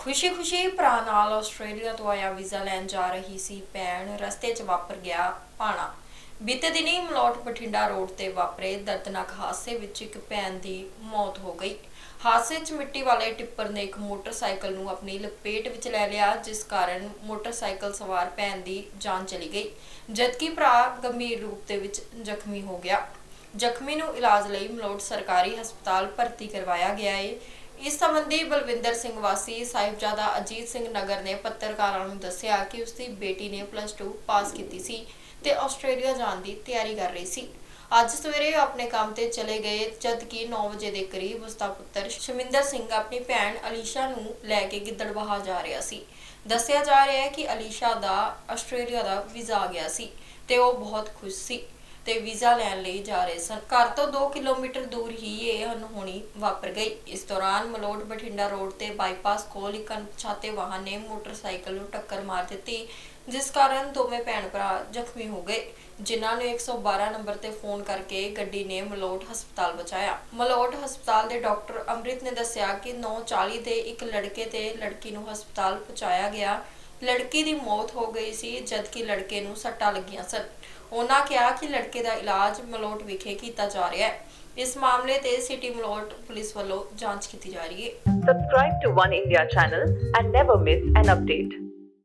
ਖੁਸ਼ੀ-ਖੁਸ਼ੀ ਭਰਾ ਨਾਲ ਆਸਟ੍ਰੇਲੀਆ ਤੋਂ ਆਇਆ ਵੀਜ਼ਾ ਲੈਣ ਜਾ ਰਹੀ ਸੀ। ਭੈਣ ਰਸਤੇ 'ਚ ਵਾਪਰ ਗਿਆ ਪਾਣਾ ਬੀਤੇ ਦਿਨੀ ਮਲੋਟ ਬਠਿੰਡਾ ਰੋਡ ਤੇ ਵਾਪਰੇ। ਦਰਦਨਾਕ ਹਾਦਸੇ ਵਿੱਚ ਇੱਕ ਭੈਣ ਦੀ ਮੌਤ ਹੋ ਗਈ। ਹਾਦਸੇ 'ਚ ਮਿੱਟੀ ਵਾਲੇ ਟਿੱਪਰ ਨੇ ਇੱਕ ਮੋਟਰਸਾਈਕਲ ਨੂੰ ਆਪਣੀ ਲਪੇਟ ਵਿੱਚ ਲੈ ਲਿਆ, ਜਿਸ ਕਾਰਨ ਮੋਟਰਸਾਈਕਲ ਸਵਾਰ ਭੈਣ ਦੀ ਜਾਨ ਚਲੀ ਗਈ, ਜਦਕਿ ਭਰਾ ਗੰਭੀਰ ਰੂਪ ਦੇ ਵਿੱਚ ਜ਼ਖਮੀ ਹੋ ਗਿਆ। ਜ਼ਖਮੀ ਨੂੰ ਇਲਾਜ ਲਈ ਮਲੋਟ ਸਰਕਾਰੀ ਹਸਪਤਾਲ ਭਰਤੀ ਕਰਵਾਇਆ ਗਿਆ ਹੈ ਇਸ ਸੰਬੰਧੀ ਬਲਵਿੰਦਰ ਸਿੰਘ ਵਾਸੀ, ਸਾਹਿਬਜ਼ਾਦਾ ਅਜੀਤ ਸਿੰਘ ਨਗਰ ਨੇ ਪੱਤਰਕਾਰਾਂ ਨੂੰ ਦੱਸਿਆ ਕਿ ਉਸ ਦੀ ਬੇਟੀ ਨੇ ਪਲੱਸ 2 ਪਾਸ ਕੀਤੀ ਸੀ ਤੇ ਆਸਟ੍ਰੇਲੀਆ ਜਾਣ ਦੀ ਤਿਆਰੀ ਕਰ ਰਹੀ ਸੀ। ਅੱਜ ਸਵੇਰੇ ਉਹ ਆਪਣੇ ਕੰਮ ਤੇ ਚਲੇ ਗਏ ਜਦ ਕਿ 9 ਵਜੇ ਦੇ ਕਰੀਬ ਉਸ ਦਾ ਪੁੱਤਰ ਸ਼ਮਿੰਦਰ ਸਿੰਘ ਆਪਣੀ ਭੈਣ ਅਲੀਸ਼ਾ ਨੂੰ ਲੈ ਕੇ ਗਿੱਦੜਬਾਹਾ ਜਾ ਰਿਹਾ ਸੀ। ਦੱਸਿਆ ਜਾ ਰਿਹਾ ਹੈ ਕਿ ਅਲੀਸ਼ਾ ਦਾ ਆਸਟ੍ਰੇਲੀਆ ਦਾ ਵੀਜ਼ਾ ਆ ਗਿਆ ਸੀ ਤੇ ਉਹ ਬਹੁਤ ਖੁਸ਼ ਸੀ। ਤੇ ਵੀਜ਼ਾ ਲੈਣ ਲਈ ਜਾ ਰਹੇ ਸਨ। ਘਰ ਤੋਂ 2 ਕਿਲੋਮੀਟਰ ਦੂਰ ਹੀ ਇਹ ਅਨਹੋਣੀ ਵਾਪਰ ਗਈ। ਇਸ ਦੌਰਾਨ ਮਲੋਟ ਬਠਿੰਡਾ ਰੋਡ ਤੇ ਬਾਈਪਾਸ ਕੋਲ ਇੱਕ ਅਣਪਛਾਤੇ ਵਾਹਨ ਨੇ ਮੋਟਰਸਾਈਕਲ ਨੂੰ ਟੱਕਰ ਮਾਰ ਦਿੱਤੀ, ਜਿਸ ਕਾਰਨ ਦੋਵੇਂ ਭੈਣ ਭਰਾ ਜ਼ਖਮੀ ਹੋ ਗਏ। ਜਿਨ੍ਹਾਂ ਨੂੰ 112 ਨੰਬਰ ਤੇ ਫੋਨ ਕਰਕੇ ਗੱਡੀ ਨੇ ਮਲੋਟ ਹਸਪਤਾਲ ਪਹੁੰਚਾਇਆ ਮਲੋਟ ਹਸਪਤਾਲ ਦੇ ਡਾਕਟਰ ਅੰਮ੍ਰਿਤ ਨੇ ਦੱਸਿਆ ਕਿ 9:40 ਦੇ ਇੱਕ ਲੜਕੇ ਤੇ ਲੜਕੀ ਨੂੰ ਹਸਪਤਾਲ ਪਹੁੰਚਾਇਆ ਗਿਆ। ਲੜਕੀ ਦੀ ਮੌਤ ਹੋ ਗਈ ਸੀ ਜਦਕਿ ਲੜਕੇ ਨੂੰ ਸੱਟਾਂ ਲੱਗੀਆਂ ਸਨ। ਉਹਨਾਂ ਕਿਹਾ ਕਿ ਲੜਕੇ ਦਾ ਇਲਾਜ ਮਲੋਟ ਵਿਖੇ ਕੀਤਾ ਜਾ ਰਿਹਾ ਹੈ। ਇਸ ਮਾਮਲੇ ਤੇ ਸਿਟੀ ਮਲੋਟ ਪੁਲਿਸ ਵੱਲੋਂ ਜਾਂਚ ਕੀਤੀ ਜਾ ਰਹੀ ਹੈ। Subscribe to One India channel and never miss an update.